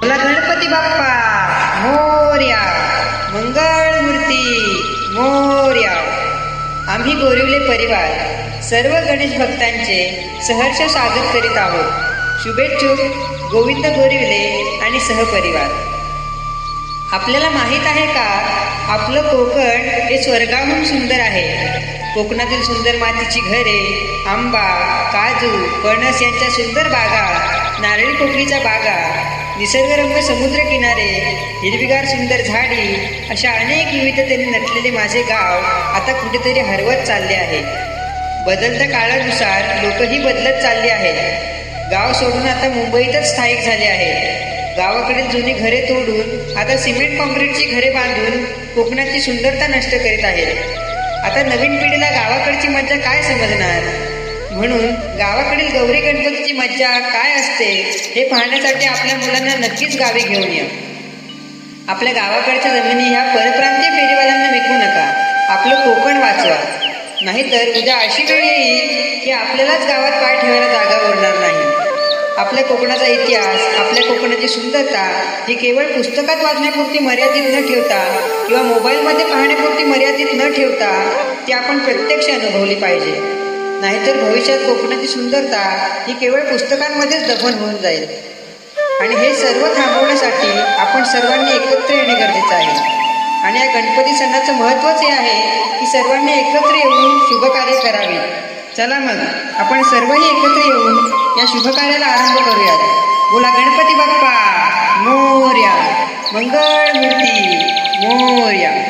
बोला गणपती बाप्पा मोर्या मंगळ मूर्ती मोर्या. आम्ही गोरिवले परिवार सर्व गणेश भक्तांचे सहर्ष स्वागत करीत आहोत. शुभेच्छुक गोविंद गोरिवले आणि सहपरिवार. आपल्याला माहीत आहे का आपलं कोकण हे स्वर्गाहून सुंदर आहे. कोकणातील सुंदर मातीची घरे आंबा काजू पणस यांच्या सुंदर बागा नारळी पोकळीच्या बागा निसर्गरम्य समुद्र किनारे हिरवीगार सुंदर झाडी अशा अनेक विविधतेने नटलेले माझे गाव आता कुठेतरी हरवत चालले आहे. बदलत्या काळानुसार लोकही बदलत चालली आहेत. गाव सोडून आता मुंबईतच स्थायिक झाले आहे. गावाकडील जुनी घरे तोडून आता सिमेंट कॉन्क्रीटची घरे बांधून कोकणाची सुंदरता नष्ट करीत आहेत. आता नवीन पिढीला गावाकडची मज्जा काय समजणार? म्हणून गावाकडील गौरी गणपतीची मज्जा काय असते हे पाहण्यासाठी आपल्या मुलांना नक्कीच गावी घेऊन या. आपल्या गावाकडच्या जमिनी ह्या परप्रांतीय फेरीवाल्यांना विकू नका. आपलं कोकण वाचवा. नाहीतर उद्या अशी वेळ येईल की आपल्यालाच गावात पाय ठेवायला आपल्या कोकणाचा इतिहास आपल्या कोकणाची सुंदरता ही केवळ पुस्तकात वाचण्यापुरती मर्यादित न ठेवता किंवा मोबाईलमध्ये पाहण्यापुरती मर्यादित न ठेवता ती आपण प्रत्यक्ष अनुभवली पाहिजे. नाहीतर भविष्यात कोकणाची सुंदरता ही केवळ पुस्तकांमध्येच दफन होऊन जाईल. आणि हे सर्व थांबवण्यासाठी आपण सर्वांनी एकत्र येणे गरजेचं आहे. आणि या गणपती सणाचं महत्त्वच हे आहे की सर्वांनी एकत्र येऊन शुभकार्य करावे. चला मग आपण सर्वही एकत्र येऊन या शुभकार्याला आरंभ करूयात. बोला गणपती बाप्पा मोर्या. मंगळमूर्ती मोर्या.